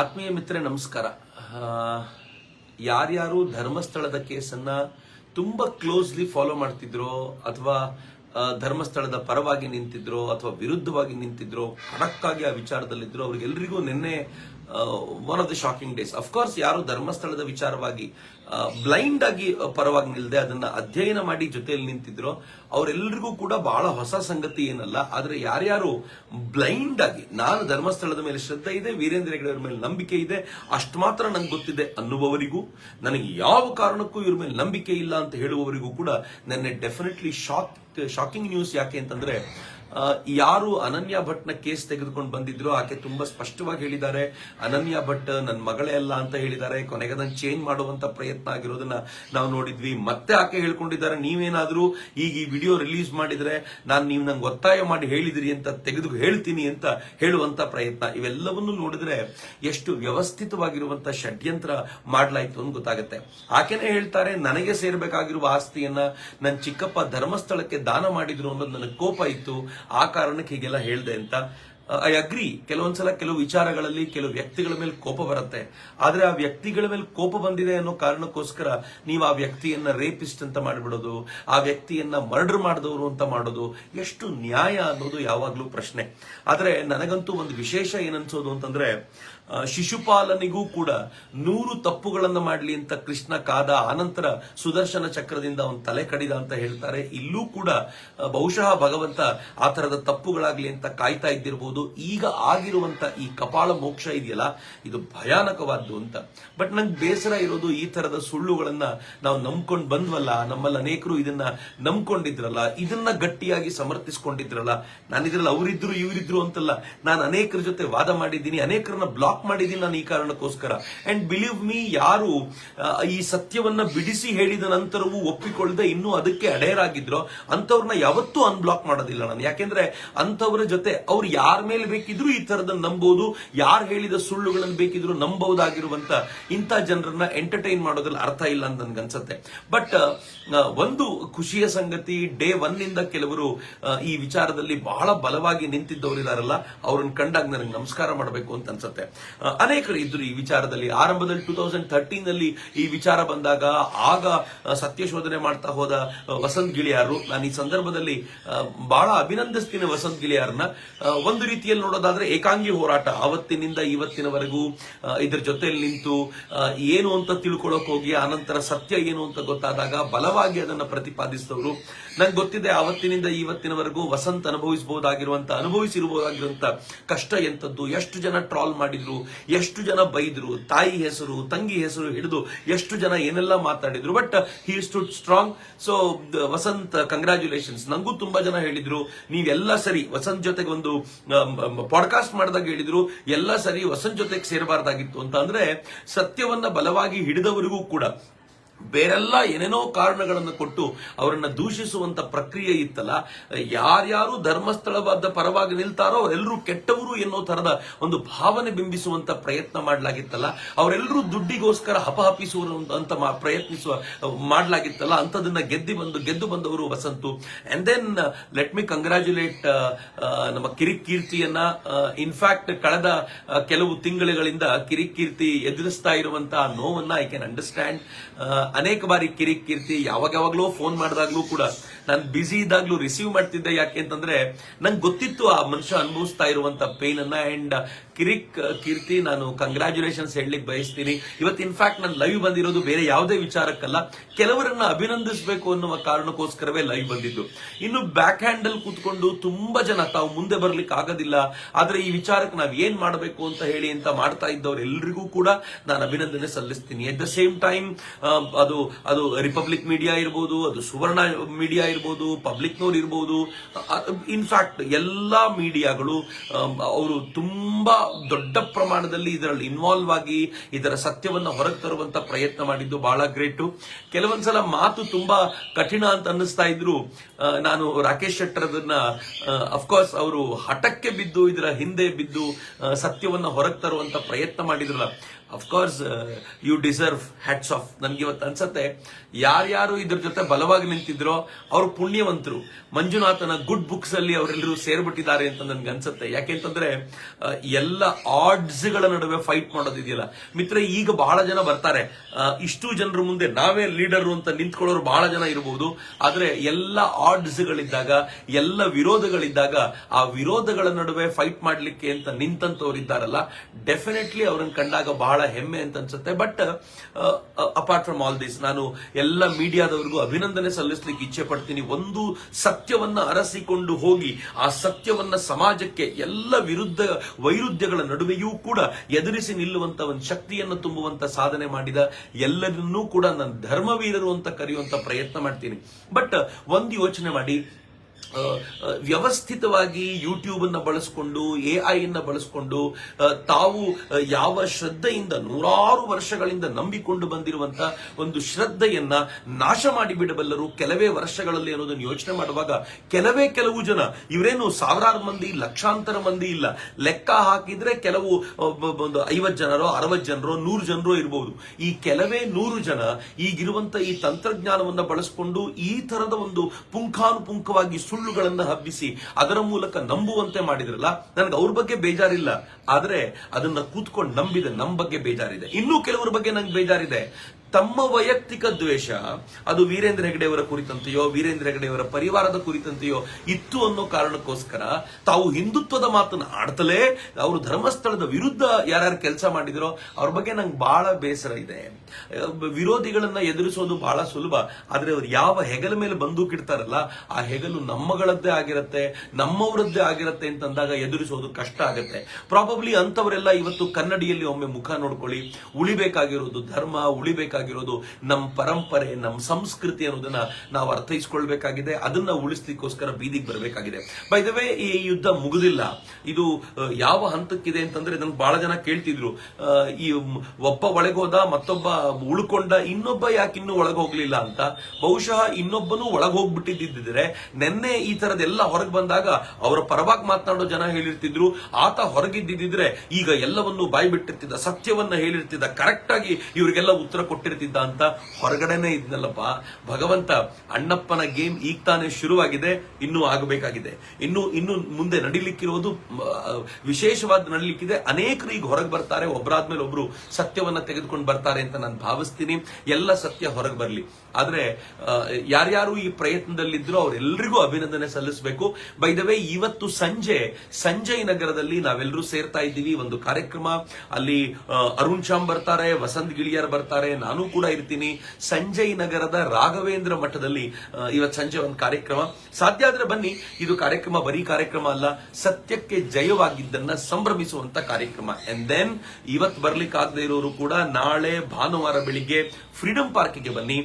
ಆತ್ಮೀಯ ಮಿತ್ರ ನಮಸ್ಕಾರ. ಯಾರ್ಯಾರು ಧರ್ಮಸ್ಥಳದ ಕೇಸನ್ನ ತುಂಬಾ ಕ್ಲೋಸ್ಲಿ ಫಾಲೋ ಮಾಡ್ತಿದ್ರೋ, ಅಥವಾ ಧರ್ಮಸ್ಥಳದ ಪರವಾಗಿ ನಿಂತಿದ್ರೋ, ಅಥವಾ ವಿರುದ್ಧವಾಗಿ ನಿಂತಿದ್ರೋ ಖಡಕ್ ಆಗಿ ಆ ವಿಚಾರದಲ್ಲಿದ್ರು, ಅವ್ರಿಗೆಲ್ರಿಗೂ ನಿನ್ನೆ one of the shocking days of course ಯಾರು ಧರ್ಮಸ್ಥಳದ ವಿಚಾರವಾಗಿ ಬ್ಲೈಂಡ್ ಆಗಿ ಪರವಾಗಿ ನಿಲ್ದೆ ಅದನ್ನ ಅಧ್ಯಯನ ಮಾಡಿ ಜೊತೆಯಲ್ಲಿ ನಿಂತಿದ್ರು ಅವರೆಲ್ಲರಿಗೂ ಕೂಡ ಬಹಳ ಹೊಸ ಸಂಗತಿ ಏನಲ್ಲ. ಆದ್ರೆ ಯಾರ್ಯಾರು ಬ್ಲೈಂಡ್ ಆಗಿ, ನಾನು ಧರ್ಮಸ್ಥಳದ ಮೇಲೆ ಶ್ರದ್ಧೆ ಇದೆ, ವೀರೇಂದ್ರ ಹೆಗಡೆ ಮೇಲೆ ನಂಬಿಕೆ ಇದೆ, ಅಷ್ಟು ಮಾತ್ರ ನಂಗೆ ಗೊತ್ತಿದೆ ಅನ್ನುವವರಿಗೂ, ನನಗೆ ಯಾವ ಕಾರಣಕ್ಕೂ ಇವ್ರ ಮೇಲೆ ನಂಬಿಕೆ ಇಲ್ಲ ಅಂತ ಹೇಳುವವರಿಗೂ ಕೂಡ ನನ್ನ ಡೆಫಿನೆಟ್ಲಿ ಶಾಕ್ ಶಾಕಿಂಗ್ ನ್ಯೂಸ್ ಯಾಕೆ ಅಂತಂದ್ರೆ ಯಾರು ಅನನ್ಯ ಭಟ್ನ ಕೇಸ್ ತೆಗೆದುಕೊಂಡು ಬಂದಿದ್ರು, ಆಕೆ ತುಂಬಾ ಸ್ಪಷ್ಟವಾಗಿ ಹೇಳಿದ್ದಾರೆ, ಅನನ್ಯ ಭಟ್ ನನ್ನ ಮಗಳೇ ಅಲ್ಲ ಅಂತ ಹೇಳಿದ್ದಾರೆ, ಕೊನೆಗೆ ಅದನ್ನ ಚೇಂಜ್ ಮಾಡುವಂತ ಪ್ರಯತ್ನ ಆಗಿರೋದನ್ನ ನಾವು ನೋಡಿದ್ವಿ. ಮತ್ತೆ ಆಕೆ ಹೇಳ್ಕೊಂಡಿದ್ದಾರೆ, ನೀವೇನಾದ್ರೂ ಈಗ ಈ ವಿಡಿಯೋ ರಿಲೀಸ್ ಮಾಡಿದ್ರೆ ನಾನು ನೀವು ನಂಗೆ ಒತ್ತಾಯ ಮಾಡಿ ಹೇಳಿದಿರಿ ಅಂತ ತೆಗೆದು ಹೇಳ್ತೀನಿ ಅಂತ ಹೇಳುವಂತ ಪ್ರಯತ್ನ. ಇವೆಲ್ಲವನ್ನು ನೋಡಿದ್ರೆ ಎಷ್ಟು ವ್ಯವಸ್ಥಿತವಾಗಿರುವಂತ ಷಡ್ಯಂತ್ರ ಮಾಡಲಾಯಿತು ಅಂತ ಗೊತ್ತಾಗುತ್ತೆ. ಆಕೆನೇ ಹೇಳ್ತಾರೆ, ನನಗೆ ಸೇರ್ಬೇಕಾಗಿರುವ ಆಸ್ತಿಯನ್ನ ನನ್ನ ಚಿಕ್ಕಪ್ಪ ಧರ್ಮಸ್ಥಳಕ್ಕೆ ದಾನ ಮಾಡಿದ್ರು ಅನ್ನೋದು ನನಗೆ ಕೋಪ ಇತ್ತು. ಆ ಕಾರಣಕ್ಕೆ ಹೀಗೆಲ್ಲ ಹೇಳಿದೆ ಅಂತ ಐ ಅಗ್ರಿ ಕೆಲವೊಂದ್ಸಲ ಕೆಲವು ವಿಚಾರಗಳಲ್ಲಿ ಕೆಲವು ವ್ಯಕ್ತಿಗಳ ಮೇಲೆ ಕೋಪ ಬರುತ್ತೆ. ಆದ್ರೆ ಆ ವ್ಯಕ್ತಿಗಳ ಮೇಲೆ ಕೋಪ ಬಂದಿದೆ ಅನ್ನೋ ಕಾರಣಕ್ಕೋಸ್ಕರ ನೀವು ಆ ವ್ಯಕ್ತಿಯನ್ನ ರೇಪಿಸ್ಟ್ ಅಂತ ಮಾಡಿಬಿಡೋದು, ಆ ವ್ಯಕ್ತಿಯನ್ನ ಮರ್ಡರ್ ಮಾಡಿದವರು ಅಂತ ಮಾಡೋದು, ಎಷ್ಟು ನ್ಯಾಯ ಅನ್ನೋದು ಯಾವಾಗಲೂ ಪ್ರಶ್ನೆ. ಆದ್ರೆ ನನಗಂತೂ ಒಂದು ವಿಶೇಷ ಏನನ್ಸೋದು ಅಂತಂದ್ರೆ ಶಿಶುಪಾಲನಿಗೂ ಕೂಡ ನೂರು ತಪ್ಪುಗಳನ್ನು ಮಾಡ್ಲಿ ಅಂತ ಕೃಷ್ಣ ಕಾದ ಆನಂತರ ಸುದರ್ಶನ ಚಕ್ರದಿಂದ ಅವನು ತಲೆ ಕಡಿದ ಅಂತ ಹೇಳ್ತಾರೆ. ಇಲ್ಲೂ ಕೂಡ ಬಹುಶಃ ಭಗವಂತ ಆ ತರದ ತಪ್ಪುಗಳಾಗ್ಲಿ ಅಂತ ಕಾಯ್ತಾ ಇದ್ದಿರಬಹುದು ಈಗ ಆಗಿರುವಂತ ಈ ಕಪಾಳ ಮೋಕ್ಷ ಇದೆಯಲ್ಲ, ಇದು ಭಯಾನಕವಾದ್ದು ಅಂತ. ಬಟ್ ನಂಗೆ ಬೇಸರ ಇರೋದು ಈ ತರದ ಸುಳ್ಳುಗಳನ್ನ ನಾವು ನಂಬ್ಕೊಂಡ್ ಬಂದ್ವಲ್ಲ, ನಮ್ಮಲ್ಲಿ ಅನೇಕರು ಇದನ್ನ ನಂಬ್ಕೊಂಡಿದ್ರಲ್ಲ, ಇದನ್ನ ಗಟ್ಟಿಯಾಗಿ ಸಮರ್ಥಿಸ್ಕೊಂಡಿದ್ರಲ್ಲ. ನಾನು ಇದ್ರಲ್ಲಿ ಅವರಿದ್ರು, ಇವರಿದ್ರು ಅಂತಲ್ಲ ನಾನು ಅನೇಕರ ಜೊತೆ ವಾದ ಮಾಡಿದ್ದೀನಿ, ಅನೇಕರನ್ನ ಬ್ಲಾಕ್ ಮಾಡಿದ್ದೀನಿ ನಾನು ಈ ಕಾರಣಕ್ಕೋಸ್ಕರ. ಅಂಡ್ ಬಿಲೀವ್ ಮೀ ಯಾರು ಈ ಸತ್ಯವನ್ನ ಬಿಡಿಸಿ ಹೇಳಿದ ನಂತರವೂ ಒಪ್ಪಿಕೊಳ್ಳದೆ ಇನ್ನೂ ಅದಕ್ಕೆ ಅಡೆಯರಾಗಿದ್ರೋ ಅಂತವ್ರನ್ನ ಯಾವತ್ತೂ ಅನ್ಬ್ಲಾಕ್ ಮಾಡೋದಿಲ್ಲ ನಾನು. ಯಾಕೆಂದ್ರೆ ಅಂತವರ ಜೊತೆ ಅವ್ರು ಯಾರ ಮೇಲೆ ಬೇಕಿದ್ರು ಈ ತರದನ್ನ ನಂಬೋದು, ಯಾರು ಹೇಳಿದ ಸುಳ್ಳುಗಳನ್ನು ಬೇಕಿದ್ರು ನಂಬಬಹುದಾಗಿರುವಂತ ಇಂಥ ಜನರನ್ನ ಎಂಟರ್ಟೈನ್ ಮಾಡೋದ್ರಲ್ಲಿ ಅರ್ಥ ಇಲ್ಲ ಅಂತ ನನ್ಗನ್ಸತ್ತೆ ಬಟ್ ಒಂದು ಖುಷಿಯ ಸಂಗತಿ ಡೇ ಒನ್ ಇಂದ ಕೆಲವರು ಈ ವಿಚಾರದಲ್ಲಿ ಬಹಳ ಬಲವಾಗಿ ನಿಂತಿದ್ದವರಿದಾರಲ್ಲ, ಅವ್ರನ್ನ ಕಂಡಾಗ ನನಗೆ ನಮಸ್ಕಾರ ಮಾಡಬೇಕು ಅಂತ ಅನ್ಸುತ್ತೆ. ಅನೇಕರು ಇದ್ರು ಈ ವಿಚಾರದಲ್ಲಿ. ಆರಂಭದಲ್ಲಿ ಟೂ ತೌಸಂಡ್ ಥರ್ಟೀನ್ ಅಲ್ಲಿ ಈ ವಿಚಾರ ಬಂದಾಗ ಆಗ ಸತ್ಯ ಶೋಧನೆ ಮಾಡ್ತಾ ಹೋದ ವಸಂತ್ ಗಿಳಿಯಾರು. ನಾನು ಈ ಸಂದರ್ಭದಲ್ಲಿ ಬಹಳ ಅಭಿನಂದಿಸ್ತೀನಿ ವಸಂತ್ ಗಿಳಿಯಾರನ್ನ ಒಂದು ರೀತಿಯಲ್ಲಿ ನೋಡೋದಾದ್ರೆ ಏಕಾಂಗಿ ಹೋರಾಟ. ಅವತ್ತಿನಿಂದ ಇವತ್ತಿನವರೆಗೂ ಇದರ ಜೊತೆಯಲ್ಲಿ ನಿಂತು ಏನು ಅಂತ ತಿಳ್ಕೊಳಕ್ ಹೋಗಿ ಆನಂತರ ಸತ್ಯ ಏನು ಅಂತ ಗೊತ್ತಾದಾಗ ಬಲವಾಗಿ ಅದನ್ನ ಪ್ರತಿಪಾದಿಸಿದವರು. ನಂಗೆ ಗೊತ್ತಿದೆ ಅವತ್ತಿನಿಂದ ಇವತ್ತಿನವರೆಗೂ ವಸಂತ್ ಅನುಭವಿಸಬಹುದಾಗಿರುವಂತ, ಅನುಭವಿಸಿರಬಹುದಾಗಿರುವಂತ ಕಷ್ಟ ಎಂತದ್ದು ಎಷ್ಟು ಜನ ಟ್ರಾಲ್ ಮಾಡಿದ್ರು ಎಷ್ಟು ಜನ ಬೈದ್ರು, ತಾಯಿ ಹೆಸರು, ತಂಗಿ ಹೆಸರು ಹಿಡಿದು ಎಷ್ಟು ಜನ ಏನೆಲ್ಲ ಮಾತಾಡಿದ್ರು. But he stood strong so Vasanth congratulations ನಂಗೂ ತುಂಬಾ ಜನ ಹೇಳಿದ್ರು, ನೀವೆಲ್ಲ ಸರಿ, ವಸಂತ್ ಜೊತೆಗೆ ಒಂದು ಪಾಡ್ಕಾಸ್ಟ್ ಮಾಡಿದಾಗ ಹೇಳಿದ್ರು, ಎಲ್ಲ ಸರಿ, ವಸಂತ್ ಜೊತೆಗೆ ಸೇರಬಾರ್ದಾಗಿತ್ತು ಅಂತ ಅಂದ್ರೆ ಸತ್ಯವನ್ನ ಬಲವಾಗಿ ಹಿಡಿದವರಿಗೂ ಕೂಡ. ಬೇರೆಲ್ಲ ಏನೇನೋ ಕಾರಣಗಳನ್ನು ಕೊಟ್ಟು ಅವರನ್ನ ದೂಷಿಸುವಂತ ಪ್ರಕ್ರಿಯೆ ಇತ್ತಲ್ಲ, ಯಾರ್ಯಾರು ಧರ್ಮಸ್ಥಳವಾದ ಪರವಾಗಿ ನಿಲ್ತಾರೋ ಅವರೆಲ್ಲರೂ ಕೆಟ್ಟವರು ಎನ್ನೋ ತರದ ಒಂದು ಭಾವನೆ ಬಿಂಬಿಸುವಂತ ಪ್ರಯತ್ನ ಮಾಡಲಾಗಿತ್ತಲ್ಲ, ಅವರೆಲ್ಲರೂ ದುಡ್ಡಿಗೋಸ್ಕರ ಹಪಹಪಿಸುವ ಅಂತ ಮಾ- ಪ್ರಯತ್ನಿಸುವ, ಮಾಡಲಾಗಿತ್ತಲ್ಲ, ಅಂತದನ್ನ ಗೆದ್ದಿ ಬಂದು ಗೆದ್ದು ಬಂದವರು Vasanth. And then let me congratulate ನಮ್ಮ ಕಿರಿಕ್ ಕೀರ್ತಿಯನ್ನ ಇನ್ಫ್ಯಾಕ್ಟ್ ಕಳೆದ ಕೆಲವು ತಿಂಗಳುಗಳಿಂದ ಕಿರಿಕ್ ಕೀರ್ತಿ ಎದುರಿಸ್ತಾ ಇರುವಂತಹ ನೋವನ್ನ ಐ ಕ್ಯಾನ್ ಅಂಡರ್ಸ್ಟ್ಯಾಂಡ್ ಅನೇಕ ಬಾರಿ ಕಿರಿಕ್ ಕೀರ್ತಿ ಯಾವಾಗ ಯಾವಾಗಲೂ ಫೋನ್ ಮಾಡಿದಾಗ್ಲೂ ಕೂಡ ನಾನು ಬಿಸಿ ಇದ್ದಾಗ್ಲೂ ರಿಸೀವ್ ಮಾಡ್ತಿದ್ದೆ ಯಾಕೆ ಅಂತಂದ್ರೆ ನಂಗೆ ಗೊತ್ತಿತ್ತು ಆ ಮನುಷ್ಯ ಅನುಭವಿಸ್ತಾ ಇರುವಂತ ಪೇನ್ ಅನ್ನ ಅಂಡ್ ಕಿರಿಕ್ ಕೀರ್ತಿ ನಾನು ಕಂಗ್ರಾಚುಲೇಷನ್ಸ್ ಹೇಳಲಿಕ್ಕೆ ಬಯಸ್ತೀನಿ. ಇವತ್ತು ಇನ್ಫ್ಯಾಕ್ಟ್ ನಾನು ಲೈವ್ ಬಂದಿರೋದು ಬೇರೆ ಯಾವುದೇ ವಿಚಾರಕ್ಕಲ್ಲ, ಕೆಲವರನ್ನ ಅಭಿನಂದಿಸಬೇಕು ಅನ್ನುವ ಕಾರಣಕ್ಕೋಸ್ಕರವೇ ಲೈವ್ ಬಂದಿದ್ದು. ಇನ್ನು ಬ್ಯಾಕ್ ಹ್ಯಾಂಡ್ ಅಲ್ಲಿ ಕೂತ್ಕೊಂಡು ತುಂಬಾ ಜನ ತಾವು ಮುಂದೆ ಬರ್ಲಿಕ್ಕೆ ಆಗೋದಿಲ್ಲ, ಆದ್ರೆ ಈ ವಿಚಾರಕ್ಕೆ ನಾವು ಏನ್ ಮಾಡಬೇಕು ಅಂತ ಹೇಳಿ ಅಂತ ಮಾಡ್ತಾ ಇದ್ದವ್ರು ಎಲ್ರಿಗೂ ಕೂಡ ನಾನು ಅಭಿನಂದನೆ ಸಲ್ಲಿಸ್ತೀನಿ. ಅಟ್ ದ ಸೇಮ್ ಟೈಮ್ ಅದು ಅದು ರಿಪಬ್ಲಿಕ್ ಮೀಡಿಯಾ ಇರ್ಬೋದು, ಅದು ಸುವರ್ಣ ಮೀಡಿಯಾ ಇರ್ಬೋದು ಪಬ್ಲಿಕ್ನವ್ರು ಇರ್ಬೋದು. ಇನ್ಫ್ಯಾಕ್ಟ್ ಎಲ್ಲ ಮೀಡಿಯಾಗಳು ಅವರು ತುಂಬಾ ದೊಡ್ಡ ಪ್ರಮಾಣದಲ್ಲಿ ಇದರಲ್ಲಿ ಇನ್ವಾಲ್ವ್ ಆಗಿ ಇದರ ಸತ್ಯವನ್ನು ಹೊರಗೆ ತರುವಂತ ಪ್ರಯತ್ನ ಮಾಡಿದ್ದು ಬಹಳ ಗ್ರೇಟು ಕೆಲವೊಂದ್ಸಲ ಮಾತು ತುಂಬಾ ಕಠಿಣ ಅಂತ ಅನ್ನಿಸ್ತಾ ಇದ್ರು. ನಾನು ರಾಕೇಶ್ ಶೆಟ್ಟರ್ ಅದನ್ನ ಅಫ್ಕೋರ್ಸ್ ಅವರು ಹಠಕ್ಕೆ ಬಿದ್ದು, ಇದರ ಹಿಂದೆ ಬಿದ್ದು ಸತ್ಯವನ್ನು ಹೊರಗೆ ತರುವಂತ ಪ್ರಯತ್ನ ಮಾಡಿದ್ರಲ್ಲ. Of course you deserve hats off ನಮ್ಗೆ ಇವತ್ತು ಅನ್ಸತ್ತೆ, ಯಾರ್ಯಾರು ಇದ್ರ ಜೊತೆ ಬಲವಾಗಿ ನಿಂತಿದ್ರೋ ಅವರು ಪುಣ್ಯವಂತರು. ಮಂಜುನಾಥನ ಗುಡ್ ಬುಕ್ಸ್ ಅಲ್ಲಿ ಅವರೆಲ್ಲರೂ ಸೇರ್ಬಿಟ್ಟಿದ್ದಾರೆ ಅಂತ ನನ್ಗೆ ಅನ್ಸುತ್ತೆ. ಯಾಕೆಂತಂದ್ರೆ ಎಲ್ಲ ಆಡ್ಸ್ಗಳ ನಡುವೆ ಫೈಟ್ ಮಾಡೋದಿದೆಯಲ್ಲ. ಮಿತ್ರ ಈಗ ಬಹಳ ಜನ ಬರ್ತಾರೆ. ಇಷ್ಟು ಜನರ ಮುಂದೆ ನಾವೇ ಲೀಡರ್ ಅಂತ ನಿಂತ್ಕೊಳ್ಳೋರು ಬಹಳ ಜನ ಇರಬಹುದು ಆದ್ರೆ ಎಲ್ಲ ಆಡ್ಸ್ ಗಳಿದ್ದಾಗ, ಎಲ್ಲ ವಿರೋಧಗಳಿದ್ದಾಗ ಆ ವಿರೋಧಗಳ ನಡುವೆ ಫೈಟ್ ಮಾಡ್ಲಿಕ್ಕೆ ಅಂತ ನಿಂತಂತವ್ರು ಇದ್ದಾರಲ್ಲ ಡೆಫಿನೆಟ್ಲಿ ಅವ್ರನ್ನ ಕಂಡಾಗ ಬಹಳ ಹೆಮ್ಮೆ ಅಂತ ಅನ್ಸುತ್ತೆ. But apart from all this ನಾನು ಎಲ್ಲ ಮೀಡಿಯಾದವರಿಗೂ ಅಭಿನಂದನೆ ಸಲ್ಲಿಸಲಿಕ್ಕೆ ಇಚ್ಛೆ ಪಡ್ತೀನಿ. ಒಂದು ಸತ್ಯವನ್ನ ಅರಸಿಕೊಂಡು ಹೋಗಿ, ಆ ಸತ್ಯವನ್ನ ಸಮಾಜಕ್ಕೆ ಎಲ್ಲ ವಿರುದ್ಧ ವೈರುಧ್ಯಗಳ ನಡುವೆಯೂ ಕೂಡ ಎದುರಿಸಿ ನಿಲ್ಲುವಂತ ಒಂದು ಶಕ್ತಿಯನ್ನು ತುಂಬುವಂತ ಸಾಧನೆ ಮಾಡಿದ ಎಲ್ಲರನ್ನೂ ಕೂಡ ನಾನು ಧರ್ಮವೀರರು ಅಂತ ಕರೆಯುವಂತ ಪ್ರಯತ್ನ ಮಾಡ್ತೀನಿ. ಬಟ್ ಒಂದು ಯೋಚನೆ ಮಾಡಿ ವ್ಯವಸ್ಥಿತವಾಗಿ ಯೂಟ್ಯೂಬ್ ಅನ್ನ ಬಳಸಿಕೊಂಡು ಎ ಐ ಅನ್ನ ಬಳಸಿಕೊಂಡು ತಾವು ಯಾವ ಶ್ರದ್ಧೆಯಿಂದ ನೂರಾರು ವರ್ಷಗಳಿಂದ ನಂಬಿಕೊಂಡು ಬಂದಿರುವಂತ ಒಂದು ಶ್ರದ್ಧೆಯನ್ನ ನಾಶ ಮಾಡಿಬಿಡಬಲ್ಲರು ಕೆಲವೇ ವರ್ಷಗಳಲ್ಲಿ ಅನ್ನೋದನ್ನು ಯೋಚನೆ ಮಾಡುವಾಗ ಕೆಲವೇ ಕೆಲವು ಜನ, ಇವರೇನು ಸಾವಿರಾರು ಮಂದಿ, ಲಕ್ಷಾಂತರ ಮಂದಿ ಇಲ್ಲ, ಲೆಕ್ಕ ಹಾಕಿದ್ರೆ ಕೆಲವು ಒಂದು ಐವತ್ತು ಜನರೋ ಅರವತ್ ಜನರೋ, ನೂರು ಜನರೋ ಇರಬಹುದು ಈ ಕೆಲವೇ ನೂರು ಜನ ಈಗಿರುವಂತ ಈ ತಂತ್ರಜ್ಞಾನವನ್ನ ಬಳಸಿಕೊಂಡು ಈ ತರದ ಒಂದು ಪುಂಖಾನುಪುಂಖವಾಗಿ ಸುಳ್ಳುಗಳನ್ನ ಹಬ್ಬಿಸಿ ಅದರ ಮೂಲಕ ನಂಬುವಂತೆ ಮಾಡಿದ್ರಲ್ಲ, ನನಗೆ ಅವ್ರ ಬಗ್ಗೆ ಬೇಜಾರಿಲ್ಲ. ಆದ್ರೆ ಅದನ್ನ ಕೂತ್ಕೊಂಡು ನಂಬಿದೆ ನಮ್ಮ ಬಗ್ಗೆ ಬೇಜಾರಿದೆ. ಇನ್ನೂ ಕೆಲವರ ಬಗ್ಗೆ ನಂಗೆ ಬೇಜಾರಿದೆ. ತಮ್ಮ ವೈಯಕ್ತಿಕ ದ್ವೇಷ, ಅದು ವೀರೇಂದ್ರ ಹೆಗಡೆಯವರ ಕುರಿತಂತೆಯೋ, ವೀರೇಂದ್ರ ಹೆಗಡೆಯವರ ಪರಿವಾರದ ಕುರಿತಂತೆಯೋ ಇತ್ತು ಅನ್ನೋ ಕಾರಣಕ್ಕೋಸ್ಕರ ತಾವು ಹಿಂದುತ್ವದ ಮಾತನ್ನ ಆಡ್ತಲೇ ಅವರು ಧರ್ಮಸ್ಥಳದ ವಿರುದ್ಧ ಯಾರ್ಯಾರು ಕೆಲಸ ಮಾಡಿದಿರೋ ಅವ್ರ ಬಗ್ಗೆ ನಂಗೆ ಬಹಳ ಬೇಸರ ಇದೆ. ವಿರೋಧಿಗಳನ್ನ ಎದುರಿಸೋದು ಬಹಳ ಸುಲಭ, ಆದ್ರೆ ಅವ್ರು ಯಾವ ಹೆಗಲ ಮೇಲೆ ಬಂದೂಕಿಡ್ತಾರಲ್ಲ ಆ ಹೆಗಲು ನಮ್ಮಗಳದ್ದೇ ಆಗಿರತ್ತೆ, ನಮ್ಮವರದ್ದೇ ಆಗಿರತ್ತೆ ಅಂತಂದಾಗ ಎದುರಿಸೋದು ಕಷ್ಟ ಆಗತ್ತೆ. ಪ್ರಾಬಬ್ಲಿ ಅಂತವರೆಲ್ಲ ಇವತ್ತು ಕನ್ನಡಿಯಲ್ಲಿ ಒಮ್ಮೆ ಮುಖ ನೋಡ್ಕೊಳ್ಳಿ, ಉಳಿಬೇಕಾಗಿರೋದು ಧರ್ಮ, ಉಳಿಬೇಕಾಗಿರೋದು ನಮ್ಮ ಪರಂಪರೆ ನಮ್ಮ ಸಂಸ್ಕೃತಿ ಅನ್ನೋದನ್ನ ನಾವು ಅರ್ಥೈಸ್ಕೊಳ್ಬೇಕಾಗಿದೆ. ಅದನ್ನ ಉಳಿಸ್ಲಿಕ್ಕೋಸ್ಕರ ಬೀದಿಗೆ ಬರಬೇಕಾಗಿದೆ. ಬೈ ದ ಈ ಯುದ್ಧ ಮುಗುದಿಲ್ಲ. ಇದು ಯಾವ ಹಂತಕ್ಕಿದೆ ಅಂತಂದ್ರೆ ನನ್ಗೆ ಬಹಳ ಜನ ಕೇಳ್ತಿದ್ರು. ಈ ಒಬ್ಬ ಒಳಗೋದ ಮತ್ತೊಬ್ಬ ಉಳ್ಕೊಂಡ, ಇನ್ನೊಬ್ಬ ಯಾಕೆ ಇನ್ನೂ ಒಳಗೆ ಹೋಗ್ಲಿಲ್ಲ ಅಂತ. ಬಹುಶಃ ಇನ್ನೊಬ್ಬನು ಒಳಗೆ ಹೋಗ್ಬಿಟ್ಟಿದ್ದಿದ್ರೆ ನೆನ್ನೆ ಈ ತರದೆಲ್ಲ ಹೊರಗೆ ಬಂದಾಗ ಅವರ ಪರವಾಗಿ ಮಾತನಾಡೋ ಜನ ಹೇಳಿರ್ತಿದ್ರು. ಆತ ಹೊರಗಿದ್ದಿದ್ರೆ ಈಗ ಎಲ್ಲವನ್ನು ಬಾಯಿ ಬಿಟ್ಟಿರ್ತಿದ್ದ ಸತ್ಯವನ್ನ ಹೇಳಿರ್ತಿದ್ದ ಕರೆಕ್ಟ್ ಆಗಿ ಇವರಿಗೆಲ್ಲ ಉತ್ತರ ಕೊಟ್ಟಿರ್ತಿದ್ದ ಅಂತ ಹೊರಗಡೆನೆ ಇದ್ನಲ್ಲಪ್ಪ ಭಗವಂತ ಅಣ್ಣಪ್ಪನ ಗೇಮ್ ಈಗ ತಾನೇ ಶುರುವಾಗಿದೆ, ಇನ್ನೂ ಆಗಬೇಕಾಗಿದೆ. ಇನ್ನು ಇನ್ನು ಮುಂದೆ ನಡಿಲಿಕ್ಕಿರೋದು ವಿಶೇಷವಾದ ನಡಿಲಿಕ್ಕಿದೆ. ಅನೇಕರು ಈಗ ಹೊರಗೆ ಬರ್ತಾರೆ ಒಬ್ಬರಾದ್ಮೇಲೆ ಒಬ್ರು ಸತ್ಯವನ್ನ ತೆಗೆದುಕೊಂಡು ಬರ್ತಾರೆ ಅಂತ ನಾನು ಭಾವಿಸ್ತೀನಿ. ಎಲ್ಲ ಸತ್ಯ ಹೊರಗೆ ಬರಲಿ. ಆದ್ರೆ ಯಾರ್ಯಾರು ಈ ಪ್ರಯತ್ನದಲ್ಲಿದ್ರು ಅವರೆಲ್ಲರಿಗೂ ಅಭಿನಂದನೆ ಸಲ್ಲಿಸಬೇಕು. ಬೈ ದ ಇವತ್ತು ಸಂಜೆ, ಸಂಜಯ್ ನಗರದಲ್ಲಿ ನಾವೆಲ್ಲರೂ ಸೇರ್ತಾ ಇದ್ದೀವಿ. ಒಂದು ಕಾರ್ಯಕ್ರಮ. ಅಲ್ಲಿ ಅರುಣ್ ಶಾಮ್ ಬರ್ತಾರೆ, ವಸಂತ್ ಗಿಳಿಯರ್ ಬರ್ತಾರೆ, ನಾನು ಕೂಡ ಇರ್ತೀನಿ. ಸಂಜಯ್ ನಗರದ ರಾಘವೇಂದ್ರ ಮಠದಲ್ಲಿ ಇವತ್ತು ಸಂಜೆ ಒಂದು ಕಾರ್ಯಕ್ರಮ. ಸಾಧ್ಯ ಆದ್ರೆ ಬನ್ನಿ. ಇದು ಕಾರ್ಯಕ್ರಮ ಬರೀ ಕಾರ್ಯಕ್ರಮ ಅಲ್ಲ, ಸತ್ಯಕ್ಕೆ ಜಯವಾಗಿದ್ದನ್ನ ಸಂಭ್ರಮಿಸುವಂತ ಕಾರ್ಯಕ್ರಮ. ಅಂಡ್ ದೆನ್ ಇವತ್ತು ಬರ್ಲಿಕ್ಕಾಗದೆ ಇರೋರು ಕೂಡ ನಾಳೆ ಭಾನುವಾರ ಬೆಳಿಗ್ಗೆ ಫ್ರೀಡಂ ಪಾರ್ಕ್ಗೆ ಬನ್ನಿ.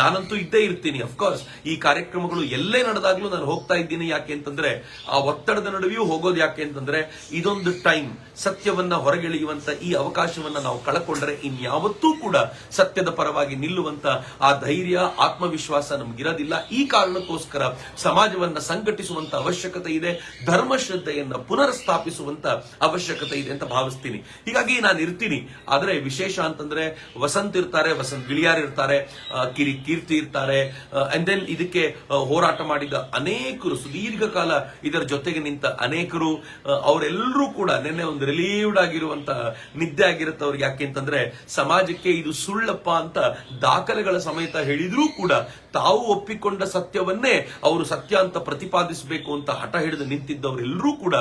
ನಾನಂತೂ ಇದ್ದೇ ಇರ್ತೀನಿ ಅಫ್ಕೋರ್ಸ್ ಈ ಕಾರ್ಯಕ್ರಮಗಳು ಎಲ್ಲೇ ನಡೆದಾಗ್ಲೂ ನಾನು ಹೋಗ್ತಾ ಇದ್ದೀನಿ. ಯಾಕೆ ಅಂತಂದ್ರೆ, ಆ ಒತ್ತಡದ ನಡುವೆಯೂ ಹೋಗೋದು ಯಾಕೆ ಅಂತಂದ್ರೆ, ಇದೊಂದು ಟೈಮ್ ಸತ್ಯವನ್ನ ಹೊರಗೆಳೆಯುವಂತ ಈ ಅವಕಾಶವನ್ನ ನಾವು ಕಳಕೊಂಡ್ರೆ ಇನ್ಯಾವತ್ತೂ ಕೂಡ ಸತ್ಯದ ಪರವಾಗಿ ನಿಲ್ಲುವಂತ ಆ ಧೈರ್ಯ, ಆತ್ಮವಿಶ್ವಾಸ ನಮ್ಗಿರೋದಿಲ್ಲ. ಈ ಕಾರಣಕ್ಕೋಸ್ಕರ ಸಮಾಜವನ್ನ ಸಂಘಟಿಸುವಂತ ಅವಶ್ಯಕತೆ ಇದೆ, ಧರ್ಮ ಶ್ರದ್ಧೆಯನ್ನ ಪುನರ್ ಸ್ಥಾಪಿಸುವಂತ ಅವಶ್ಯಕತೆ ಇದೆ ಅಂತ ಭಾವಿಸ್ತೀನಿ. ಹೀಗಾಗಿ ನಾನು ಇರ್ತೀನಿ. ಆದ್ರೆ ವಿಶೇಷ ಅಂತಂದ್ರೆ ವಸಂತ್ ಇರ್ತಾರೆ, ವಸಂತ್ ಗಿಳಿಯಾರ್ ಇರ್ತಾರೆ ಕಿರಿ ಕೀರ್ತಿ ಇರ್ತಾರೆ ಅಂಡ್ ದೆನ್ ಇದಕ್ಕೆ ಹೋರಾಟ ಮಾಡಿದ ಅನೇಕರು ಸುದೀರ್ಘ ಕಾಲ ಇದರ ಜೊತೆಗೆ ನಿಂತ ಅನೇಕರು ಅವರೆಲ್ಲರೂ ಕೂಡ ನಿನ್ನೆ ಒಂದು ರಿಲೀವ್ಡ್ ಆಗಿರುವಂತಹ ನಿದ್ದೆ ಆಗಿರುತ್ತೆ ಅವ್ರಿಗೆ. ಯಾಕೆ ಅಂತಂದ್ರೆ ಸಮಾಜಕ್ಕೆ ಇದು ಸುಳ್ಳಪ್ಪ ಅಂತ ದಾಖಲೆಗಳ ಸಮೇತ ಹೇಳಿದ್ರೂ ಕೂಡ ತಾವು ಒಪ್ಪಿಕೊಂಡ ಸತ್ಯವನ್ನೇ ಅವರು ಸತ್ಯ ಅಂತ ಪ್ರತಿಪಾದಿಸಬೇಕು ಅಂತ ಹಠ ಹಿಡಿದು ನಿಂತಿದ್ದವರೆಲ್ಲರೂ ಕೂಡ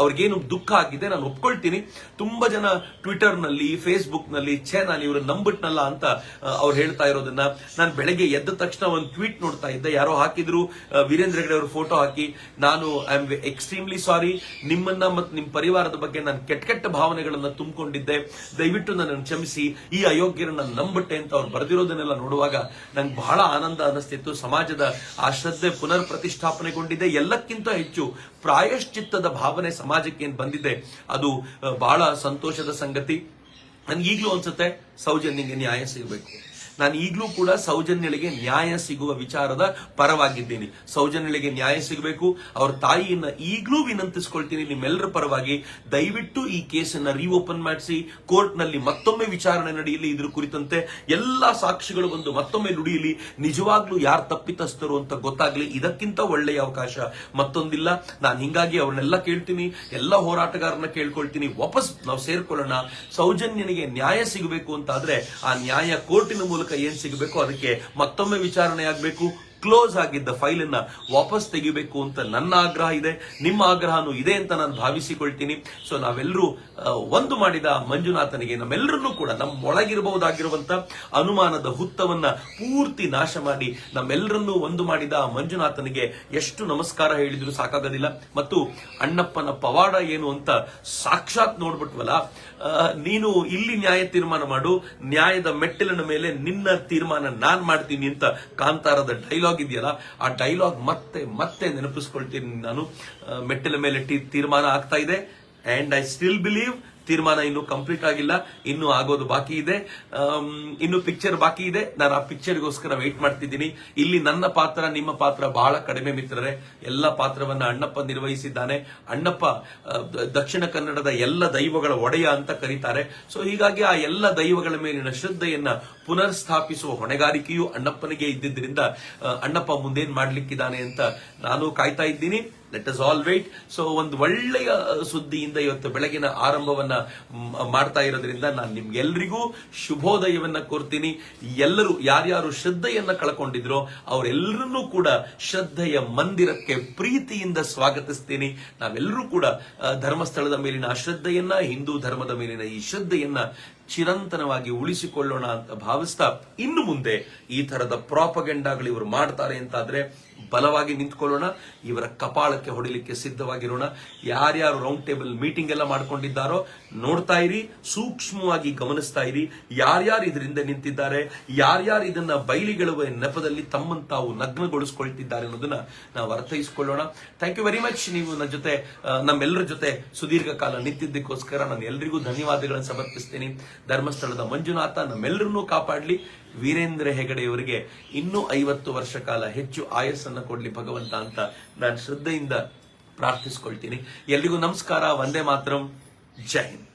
ಅವ್ರಿಗೇನು ದುಃಖ ಆಗಿದೆ ನಾನು ಒಪ್ಕೊಳ್ತೀನಿ. ತುಂಬಾ ಜನ ಟ್ವಿಟರ್ನಲ್ಲಿ ಫೇಸ್ಬುಕ್ನಲ್ಲಿ ಛೇ ನಾನು ಇವ್ರನ್ನ ನಂಬಿಟ್ನಲ್ಲ ಅಂತ ಅವ್ರು ಹೇಳ್ತಾ ಇರೋದನ್ನ ನಾನು ಬೆಳಗ್ಗೆ ಎದ್ದ ತಕ್ಷಣ ಒಂದು ಟ್ವೀಟ್ ನೋಡ್ತಾ ಇದ್ದೆ. ಯಾರೋ ಹಾಕಿದ್ರು ವೀರೇಂದ್ರ ಹೆಗಡೆ ಅವರು ಫೋಟೋ ಹಾಕಿ, ನಾನು ಐ ಆಮ್ ಎಕ್ಸ್ಟ್ರೀಮ್ಲಿ ಸಾರಿ ನಿಮ್ಮನ್ನ ಮತ್ತು ನಿಮ್ಮ ಪರಿವಾರದ ಬಗ್ಗೆ ನಾನು ಕೆಟ್ಟ ಕೆಟ್ಟ ಭಾವನೆಗಳನ್ನ ತುಂಬಿಕೊಂಡಿದ್ದೆ. ದಯವಿಟ್ಟು ನನ್ನನ್ನು ಕ್ಷಮಿಸಿ. ಅಯೋಗ್ಯರನ್ನ ನಂಬಿಟ್ಟೆ ಅಂತ ಅವ್ರು ಬರೆದಿರೋದನ್ನೆಲ್ಲ ನೋಡುವಾಗ ನಂಗೆ ಬಹಳ ಆನಂದ ಅನಿಸ್ತಿತ್ತು ಸಮಾಜದ ಆ ಶ್ರದ್ಧೆ ಪುನರ್ ಪ್ರತಿಷ್ಠಾಪನೆಗೊಂಡಿದೆ ಎಲ್ಲಕ್ಕಿಂತ ಹೆಚ್ಚು ಪ್ರಾಯಶ್ಚಿತ್ತದ ಭಾವನೆ ಸಮಾಜಕ್ಕೆ ಏನ್ ಬಂದಿದೆ, ಅದು ಬಹಳ ಸಂತೋಷದ ಸಂಗತಿ. ನನ್ಗೆ ಈಗಲೂ ಅನ್ಸುತ್ತೆ, ಸೌಜನ್ಯಗೆ ನ್ಯಾಯ ಸಿಗಬೇಕು. ನಾನು ಈಗಲೂ ಕೂಡ ಸೌಜನ್ಯಳಿಗೆ ನ್ಯಾಯ ಸಿಗುವ ವಿಚಾರದ ಪರವಾಗಿದ್ದೀನಿ. ಸೌಜನ್ಯಳಿಗೆ ನ್ಯಾಯ ಸಿಗಬೇಕು. ಅವ್ರ ತಾಯಿಯನ್ನ ಈಗಲೂ ವಿನಂತಿಸ್ಕೊಳ್ತೀನಿ ನಿಮ್ಮೆಲ್ಲರ ಪರವಾಗಿ ದಯವಿಟ್ಟು ಈ ಕೇಸನ್ನ ರೀಓಪನ್ ಮಾಡಿಸಿ. ಕೋರ್ಟ್ನಲ್ಲಿ ಮತ್ತೊಮ್ಮೆ ವಿಚಾರಣೆ ನಡೆಯಲಿ ಇದ್ರ ಕುರಿತಂತೆ ಎಲ್ಲಾ ಸಾಕ್ಷಿಗಳು ಬಂದು ಮತ್ತೊಮ್ಮೆ ನುಡಿಯಲಿ. ನಿಜವಾಗ್ಲೂ ಯಾರು ತಪ್ಪಿತಸ್ಥರು ಅಂತ ಗೊತ್ತಾಗ್ಲಿ. ಇದಕ್ಕಿಂತ ಒಳ್ಳೆಯ ಅವಕಾಶ ಮತ್ತೊಂದಿಲ್ಲ. ನಾನು ಹಿಂಗಾಗಿ ಅವ್ರನ್ನೆಲ್ಲ ಕೇಳ್ತೀನಿ. ಎಲ್ಲ ಹೋರಾಟಗಾರನ ಕೇಳ್ಕೊಳ್ತೀನಿ. ವಾಪಸ್ ನಾವು ಸೇರ್ಕೊಳ್ಳೋಣ. ಸೌಜನ್ಯನಿಗೆ ನ್ಯಾಯ ಸಿಗಬೇಕು ಅಂತಾದ್ರೆ ಆ ನ್ಯಾಯ ಕೋರ್ಟಿನ ಮೂಲಕ ಏನ್ ಸಿಗಬೇಕು ಅದಕ್ಕೆ ಮತ್ತೊಮ್ಮೆ ವಿಚಾರಣೆ ಆಗ್ಬೇಕು ಕ್ಲೋಸ್ ಆಗಿದ್ದ ಫೈಲ್ ಅನ್ನ ವಾಪಸ್ ತೆಗಿಬೇಕು ಅಂತ ನನ್ನ ಆಗ್ರಹ ಇದೆ. ನಿಮ್ಮ ಆಗ್ರಹನೂ ಇದೆ ಅಂತ ನಾನು ಭಾವಿಸಿಕೊಳ್ತೀನಿ. ಸೊ ನಾವೆಲ್ಲರೂ ಒಂದು ಮಾಡಿದ ಮಂಜುನಾಥನಿಗೆ ನಮ್ಮೆಲ್ಲರನ್ನೂ ಕೂಡ ನಮ್ಮ ಒಳಗಿರಬಹುದಾಗಿರುವಂತ ಅನುಮಾನದ ಹುತ್ತವನ್ನ ಪೂರ್ತಿ ನಾಶ ಮಾಡಿ ನಮ್ಮೆಲ್ಲರನ್ನೂ ಒಂದು ಮಾಡಿದ ಮಂಜುನಾಥನಿಗೆ ಎಷ್ಟು ನಮಸ್ಕಾರ ಹೇಳಿದ್ರು ಸಾಕಾಗೋದಿಲ್ಲ. ಮತ್ತು ಅಣ್ಣಪ್ಪನ ಪವಾಡ ಏನು ಅಂತ ಸಾಕ್ಷಾತ್ ನೋಡ್ಬಿಟ್ವಲ್ಲ ನೀನು ಇಲ್ಲಿ ನ್ಯಾಯ ತೀರ್ಮಾನ ಮಾಡು, ನ್ಯಾಯದ ಮೆಟ್ಟಿಲಿನ ಮೇಲೆ ನಿನ್ನ ತೀರ್ಮಾನ ನಾನ್ ಮಾಡ್ತೀನಿ ಅಂತ ಕಾಂತಾರದ ಡೈಲಾಗ್ ಇದೆಯಲ್ಲ, ಆ ಡೈಲಾಗ್ ಮತ್ತೆ ಮತ್ತೆ ನೆನಪಿಸ್ಕೊಳ್ತೀನಿ ನಾನು. ಮೆಟ್ಟಿಲ ಮೇಲೆ ತೀರ್ಮಾನ ಆಗ್ತಾ ಇದೆ. ಅಂಡ್ ಐ ಸ್ಟಿಲ್ ಬಿಲೀವ್ ತೀರ್ಮಾನ ಇನ್ನು ಕಂಪ್ಲೀಟ್ ಆಗಿಲ್ಲ, ಇನ್ನು ಆಗೋದು ಬಾಕಿ ಇದೆ. ಇನ್ನು ಪಿಕ್ಚರ್ ಬಾಕಿ ಇದೆ. ನಾನು ಆ ಪಿಕ್ಚರ್ಗೋಸ್ಕರ ವೆಯ್ಟ್ ಮಾಡ್ತಿದ್ದೀನಿ. ಇಲ್ಲಿ ನನ್ನ ಪಾತ್ರ, ನಿಮ್ಮ ಪಾತ್ರ ಬಹಳ ಕಡಿಮೆ ಮಿತ್ರರೇ. ಎಲ್ಲ ಪಾತ್ರವನ್ನ ಅಣ್ಣಪ್ಪ ನಿರ್ವಹಿಸಿದ್ದಾನೆ. ಅಣ್ಣಪ್ಪ ದಕ್ಷಿಣ ಕನ್ನಡದ ಎಲ್ಲ ದೈವಗಳ ಒಡೆಯ ಅಂತ ಕರೀತಾರೆ. ಸೊ ಹೀಗಾಗಿ ಆ ಎಲ್ಲ ದೈವಗಳ ಮೇಲಿನ ಶ್ರದ್ಧೆಯನ್ನ ಪುನರ್ ಸ್ಥಾಪಿಸುವ ಹೊಣೆಗಾರಿಕೆಯು ಅಣ್ಣಪ್ಪನಿಗೆ ಇದ್ದಿದ್ದರಿಂದ ಅಣ್ಣಪ್ಪ ಮುಂದೇನ್ ಮಾಡ್ಲಿಕ್ಕಿದ್ದಾನೆ ಅಂತ ನಾನು ಕಾಯ್ತಾ ಇದ್ದೀನಿ. Let us all wait so ಒಂದು ಒಳ್ಳೆಯ ಸುದ್ದಿಯಿಂದ ಇವತ್ತು ಬೆಳಗಿನ ಆರಂಭವನ್ನ ಮಾಡ್ತಾ ಇರೋದ್ರಿಂದ ನಾನು ನಿಮ್ಗೆಲ್ರಿಗೂ ಶುಭೋದಯವನ್ನ ಕೋರ್ತೀನಿ. ಎಲ್ಲರೂ ಯಾರ್ಯಾರು ಶ್ರದ್ಧೆಯನ್ನ ಕಳ್ಕೊಂಡಿದ್ರೋ ಅವರೆಲ್ಲರನ್ನೂ ಕೂಡ ಶ್ರದ್ಧೆಯ ಮಂದಿರಕ್ಕೆ ಪ್ರೀತಿಯಿಂದ ಸ್ವಾಗತಿಸ್ತೀನಿ. ನಾವೆಲ್ಲರೂ ಕೂಡ ಧರ್ಮಸ್ಥಳದ ಮೇಲಿನ ಅಶ್ರದ್ಧೆಯನ್ನ ಶ್ರದ್ಧೆಯನ್ನ ಹಿಂದೂ ಧರ್ಮದ ಮೇಲಿನ ಈ ಶ್ರದ್ಧೆಯನ್ನ ಚಿರಂತನವಾಗಿ ಉಳಿಸಿಕೊಳ್ಳೋಣ ಅಂತ ಭಾವಿಸ್ತಾ ಇನ್ನು ಮುಂದೆ ಈ ತರದ ಪ್ರಾಪಗೆಂಡಾಗಳು ಇವರು ಮಾಡ್ತಾರೆ ಅಂತಾದ್ರೆ ಬಲವಾಗಿ ನಿಂತ್ಕೊಳ್ಳೋಣ, ಇವರ ಕಪಾಳಕ್ಕೆ ಹೊಡಿಲಿಕ್ಕೆ ಸಿದ್ಧವಾಗಿರೋಣ. ಯಾರ್ಯಾರು ರೌಂಡ್ ಟೇಬಲ್ ಮೀಟಿಂಗ್ ಎಲ್ಲ ಮಾಡ್ಕೊಂಡಿದ್ದಾರೋ, ನೋಡ್ತಾ ಇರಿ, ಸೂಕ್ಷ್ಮವಾಗಿ ಗಮನಿಸ್ತಾ ಇರಿ. ಯಾರ್ಯಾರು ಇದರಿಂದ ನಿಂತಿದ್ದಾರೆ, ಯಾರ್ಯಾರು ಇದನ್ನ ಬಯಲಿಗೆಳುವ ನೆಪದಲ್ಲಿ ತಮ್ಮನ್ನು ತಾವು ನಗ್ನಗೊಳಿಸ್ಕೊಳ್ತಿದ್ದಾರೆ ಅನ್ನೋದನ್ನ ನಾವು ಅರ್ಥೈಸ್ಕೊಳ್ಳೋಣ. ಥ್ಯಾಂಕ್ ಯು ವೆರಿ ಮಚ್ ನೀವು ನನ್ನ ಜೊತೆ ನಮ್ಮೆಲ್ಲರ ಜೊತೆ ಸುದೀರ್ಘ ಕಾಲ ನಿಂತಿದ್ದಕ್ಕೋಸ್ಕರ ನಾನು ಎಲ್ರಿಗೂ ಧನ್ಯವಾದಗಳನ್ನು ಸಮರ್ಪಿಸ್ತೀನಿ. ಧರ್ಮಸ್ಥಳದ ಮಂಜುನಾಥ, ನಮ್ಮೆಲ್ಲರನ್ನೂ ಕಾಪಾಡ್ಲಿ. ವೀರೇಂದ್ರ ಹೆಗಡೆಯವರಿಗೆ ಇನ್ನೂ ಐವತ್ತು ವರ್ಷ ಕಾಲ ಹೆಚ್ಚು ಆಯಸ್ಸನ್ನ ಕೊಡ್ಲಿ ಭಗವಂತ ಅಂತ ನಾನು ಶ್ರದ್ಧೆಯಿಂದ ಪ್ರಾರ್ಥಿಸ್ಕೊಳ್ತೀನಿ. ಎಲ್ರಿಗೂ ನಮಸ್ಕಾರ ವಂದೇ ಮಾತರಂ ಜೈ ಹಿಂದ್.